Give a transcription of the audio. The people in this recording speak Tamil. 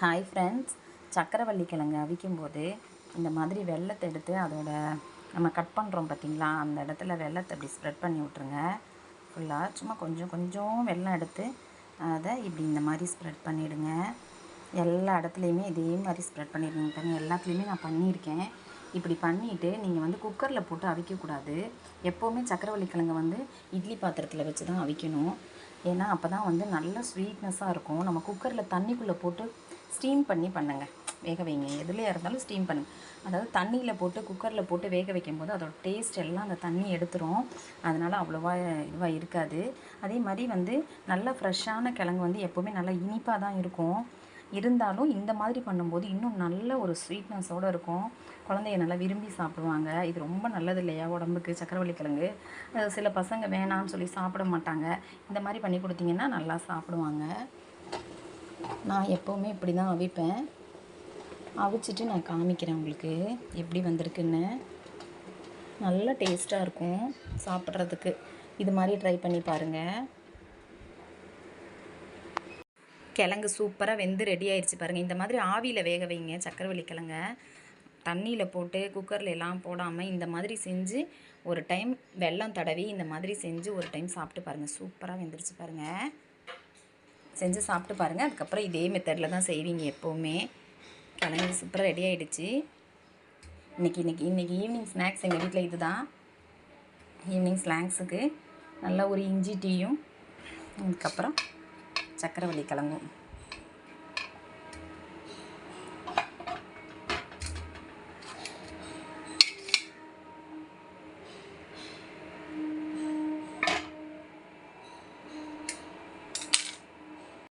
ஹாய் ஃப்ரெண்ட்ஸ் சக்கரவள்ளி கிழங்கு அவிக்கும்போது இந்த மாதிரி வெள்ளத்தை எடுத்து அதோட நம்ம கட் பண்ணுறோம் பார்த்தீங்களா அந்த இடத்துல வெள்ளத்தை அப்படி ஸ்ப்ரெட் பண்ணி விட்ருங்க ஃபுல்லாக சும்மா கொஞ்சம் கொஞ்சம் வெள்ளம் எடுத்து அதை இப்படி இந்த மாதிரி ஸ்ப்ரெட் பண்ணிவிடுங்க எல்லா இடத்துலையுமே இதே மாதிரி ஸ்ப்ரெட் பண்ணிடுங்க பாருங்கள் எல்லாத்துலேயுமே நான் பண்ணியிருக்கேன். இப்படி பண்ணிவிட்டு நீங்கள் வந்து குக்கரில் போட்டு அவிக்கக்கூடாது. எப்போவுமே சக்கரவள்ளி கிழங்கு வந்து இட்லி பாத்திரத்தில் வச்சு தான் அவிக்கணும். ஏன்னா அப்போ தான் வந்து நல்ல ஸ்வீட்னஸாக இருக்கும். நம்ம குக்கரில் தண்ணிக்குள்ளே போட்டு ஸ்டீம் பண்ணி பண்ணுங்க. வேக வைங்க. எதுலையாக இருந்தாலும் ஸ்டீம் பண்ணுங்க. அதாவது தண்ணியில் போட்டு குக்கரில் போட்டு வேக வைக்கும்போது அதோட டேஸ்ட் எல்லாம் அந்த தண்ணி எடுத்துரும். அதனால் அவ்வளோவா இதுவாக இருக்காது. அதே மாதிரி வந்து நல்ல ஃப்ரெஷ்ஷான கிழங்கு வந்து எப்போவுமே நல்லா இனிப்பாக தான் இருக்கும். இருந்தாலும் இந்த மாதிரி பண்ணும்போது இன்னும் நல்ல ஒரு ஸ்வீட்னஸோடு இருக்கும். குழந்தைய நல்லா விரும்பி சாப்பிடுவாங்க. இது ரொம்ப நல்லது இல்லையா உடம்புக்கு? சக்கரவள்ளி கிழங்கு. சில பசங்க வேணான்னு சொல்லி சாப்பிட மாட்டாங்க. இந்த மாதிரி பண்ணி கொடுத்தீங்கன்னா நல்லா சாப்பிடுவாங்க. நான் எப்போவுமே இப்படி தான் அவிப்பேன். அவிச்சிட்டு நான் காமிக்கிறேன் உங்களுக்கு எப்படி வந்திருக்குன்னு. நல்ல டேஸ்ட்டாக இருக்கும் சாப்பிட்றதுக்கு. இது மாதிரி ட்ரை பண்ணி பாருங்கள் கிழங்கு சூப்பராக வெந்து ரெடி ஆயிடுச்சு பாருங்கள் இந்த மாதிரி ஆவியில் வேக வைங்க சக்கரவள்ளி கிழங்க. தண்ணியில் போட்டு குக்கரில் எல்லாம் போடாமல் இந்த மாதிரி செஞ்சு ஒரு டைம் வெள்ளம் தடவி இந்த மாதிரி செஞ்சு ஒரு டைம் சாப்பிட்டு பாருங்கள் சூப்பராக வெந்துருச்சு பாருங்கள் செஞ்சு சாப்பிட்டு பாருங்கள் அதுக்கப்புறம் இதே மெத்தடில் தான் செய்வீங்க எப்போவுமே. கிளம்பி சூப்பராக ரெடி ஆகிடுச்சு இன்றைக்கி இன்றைக்கி இன்றைக்கி ஈவினிங் ஸ்நாக்ஸ் எங்கள் வீட்டில் இது தான் ஈவினிங் ஸ்நாக்ஸுக்கு நல்ல ஒரு இஞ்சி டீயும். அதுக்கப்புறம் சக்கரவள்ளி கிழங்கும்.